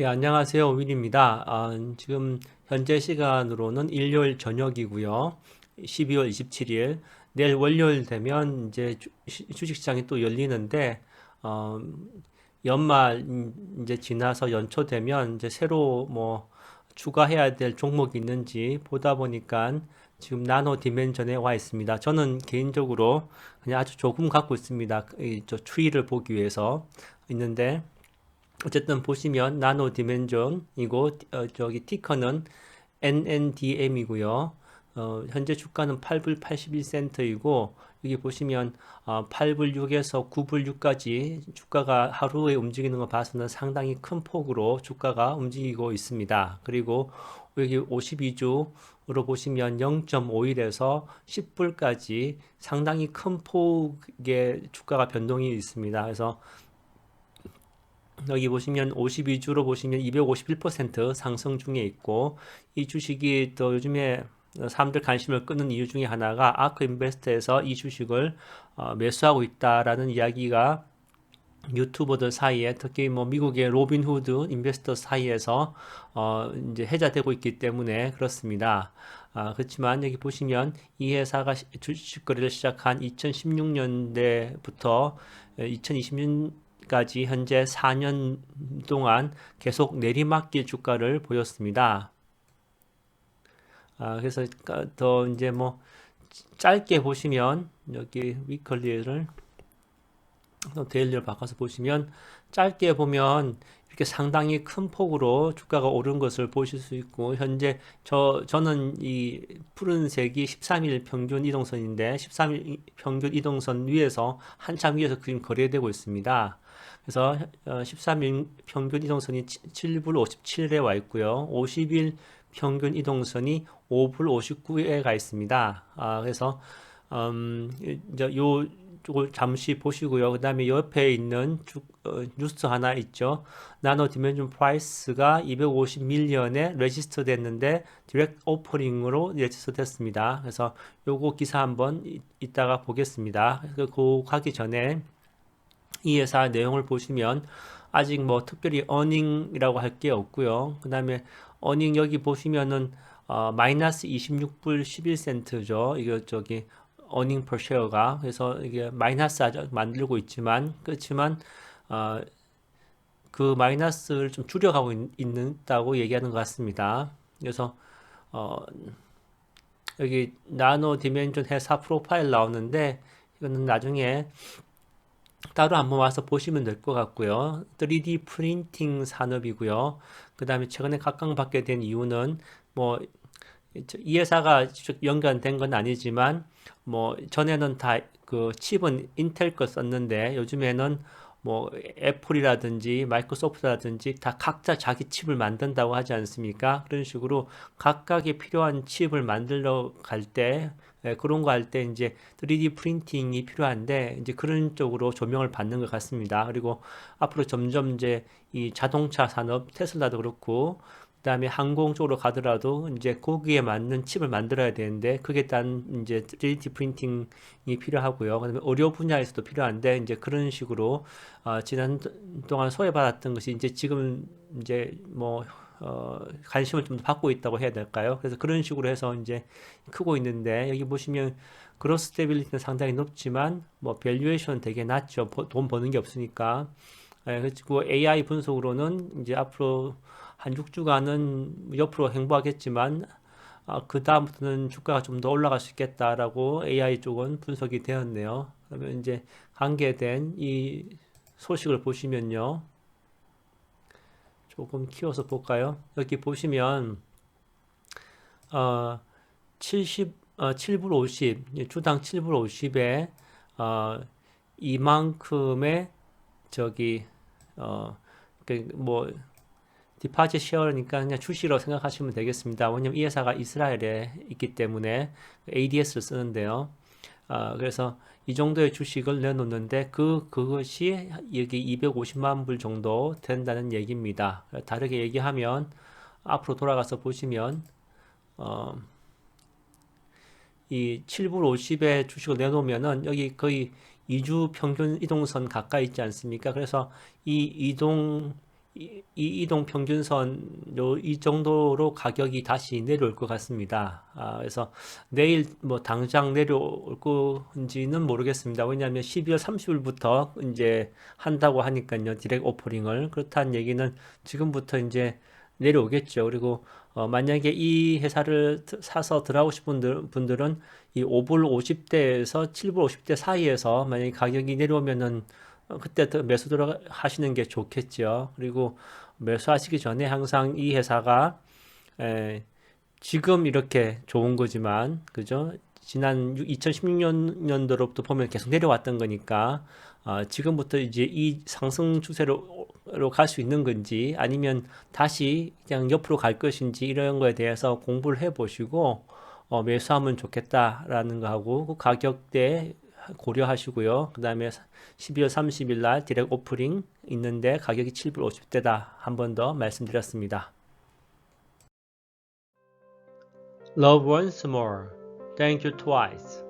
예, 안녕하세요. 윈입니다. 아, 지금 현재 시간으로는 일요일 저녁이고요. 12월 27일. 내일 월요일 되면 이제 주, 식시장이 또 열리는데, 어, 연말 음, 이제 지나서 연초 되면 이제 새로 뭐 추가해야 될 종목이 있는지 보다 보니까 지금 나노 디멘전에 와 있습니다. 저는 개인적으로 그냥 아주 조금 갖고 있습니다. 이저 추이를 보기 위해서 있는데, 어쨌든 보시면 나노 디멘전이고 어, 저기 티커는 NNDM이고요. 어, 현재 주가는 8불 81센트이고 여기 보시면 어, 8불 6에서 9불 6까지 주가가 하루에 움직이는 거 봐서는 상당히 큰 폭으로 주가가 움직이고 있습니다. 그리고 여기 52주로 보시면 0.51에서 10불까지 상당히 큰 폭의 주가가 변동이 있습니다. 그래서 여기 보시면 52주로 보시면 251% 상승 중에 있고 이 주식이 또 요즘에 사람들 관심을 끄는 이유 중에 하나가 아크 인베스트에서 이 주식을 어, 매수하고 있다라는 이야기가 유튜버들 사이에 특히 뭐 미국의 로빈 후드 인베스터 사이에서 어 이제 해자되고 있기 때문에 그렇습니다. 아, 그렇지만 여기 보시면 이 회사가 시- 주식 거래를 시작한 2016년대부터 2020년 까지 현재 4년 동안 계속 내리막길 주가를 보였습니다. 아, 그래서 더 이제 뭐 짧게 보시면 여기 위클리를 데일리를 바꿔서 보시면 짧게 보면 이렇게 상당히 큰 폭으로 주가가 오른 것을 보실 수 있고 현재 저 저는 이 푸른색이 13일 평균 이동선인데 13일 평균 이동선 위에서 한참 위에서 지금 거래되고 있습니다. 그래서 13일 평균 이동선이 7불 57에 와 있고요. 50일 평균 이동선이 5불 59에 가 있습니다. 아, 그래서 음, 이제 요 쪽을 잠시 보시고요. 그 다음에 옆에 있는 주, 어, 뉴스 하나 있죠. 나노 디멘전 프라이스가 250 밀리언에 레지스터 됐는데 디렉트 오퍼링으로 레지스터 됐습니다. 그래서 요거 기사 한번 이, 이따가 보겠습니다. 그, 그 가기 전에 이 회사 내용을 보시면 아직 뭐 특별히 어닝이라고 할 게 없고요. 그 다음에 어닝 여기 보시면은 어, 마이너스 26불 11센트죠. 이거 저기 어닝 per share가 그래서 이게 마이너스 아주 만들고 있지만 그렇지만 어, 그 마이너스를 좀 줄여가고 있, 있다고 얘기하는 것 같습니다. 그래서 어, 여기 나노 디멘전 회사 프로파일 나오는데 이거는 나중에 따로 한번 와서 보시면 될 것 같고요. 3D 프린팅 산업이고요. 그 다음에 최근에 각광받게 된 이유는 뭐 이 회사가 연관된 건 아니지만 뭐 전에는 다 그 칩은 인텔 거 썼는데 요즘에는 뭐 애플이라든지 마이크로소프트라든지 다 각자 자기 칩을 만든다고 하지 않습니까? 그런 식으로 각각의 필요한 칩을 만들러 갈때 그런 거 할 때 이제 3D 프린팅이 필요한데 이제 그런 쪽으로 조명을 받는 것 같습니다. 그리고 앞으로 점점 이제 이 자동차 산업 테슬라도 그렇고 그다음에 항공 쪽으로 가더라도 이제 거기에 맞는 칩을 만들어야 되는데 그게 단 이제 3D 프린팅이 필요하고요. 그다음에 의료 분야에서도 필요한데 이제 그런 식으로 어, 지난 동안 소외받았던 것이 이제 지금 이제 뭐 어, 관심을 좀 받고 있다고 해야 될까요? 그래서 그런 식으로 해서 이제 크고 있는데 여기 보시면 그로스 스테빌리티는 상당히 높지만 뭐 밸류에이션 되게 낮죠. 버- 돈 버는 게 없으니까. 예, 그리고 AI 분석으로는 이제 앞으로 한 6주간은 옆으로 행보하겠지만 아, 그 다음부터는 주가가 좀 더 올라갈 수 있겠다라고 AI 쪽은 분석이 되었네요. 그러면 이제 관계된 이 소식을 보시면요. 조금 키워서 볼까요? 여기 보시면 어, 70, 어, 7불 50, 예, 주당 7불 50에 어, 이만큼의 저기 어, 그뭐 디파짓 쉐어니까 그냥 주식으로 생각하시면 되겠습니다. 왜냐면 이 회사가 이스라엘에 있기 때문에 ADS를 쓰는데요. 아, 그래서 이 정도의 주식을 내놓는데 그 그것이 여기 250만 불 정도 된다는 얘기입니다. 다르게 얘기하면 앞으로 돌아가서 보시면 어, 이 7불 50에 주식을 내놓으면은 여기 거의 2주 평균 이동선 가까이 있지 않습니까? 그래서 이 이동 이, 이 이동 평균선 요 이 정도로 가격이 다시 내려올 것 같습니다. 아, 그래서 내일 뭐 당장 내려올 건지는 모르겠습니다. 왜냐하면 12월 30일부터 이제 한다고 하니까요. 디렉 오퍼링을 그렇다는 얘기는 지금부터 이제 내려오겠죠. 그리고 어, 만약에 이 회사를 드- 사서 들어가고 싶은 분들, 분들은 이 5불 50대에서 7불 50대 사이에서 만약에 가격이 내려오면은 어, 그때 더 매수 들어가시는 게 좋겠죠. 그리고 매수하시기 전에 항상 이 회사가 에, 지금 이렇게 좋은 거지만 그죠? 지난 2016년도로부터 보면 계속 내려왔던 거니까 어, 지금부터 이제 이 상승 추세로 갈 수 있는 건지 아니면 다시 그냥 옆으로 갈 것인지 이런 거에 대해서 공부를 해 보시고 어, 매수하면 좋겠다라는 거하고 그 가격대 고려하시고요. 그 다음에 12월 30일 날 디렉 오프닝 있는데 가격이 7불 50대다. 한 번 더 말씀드렸습니다. Love once more. Thank you twice.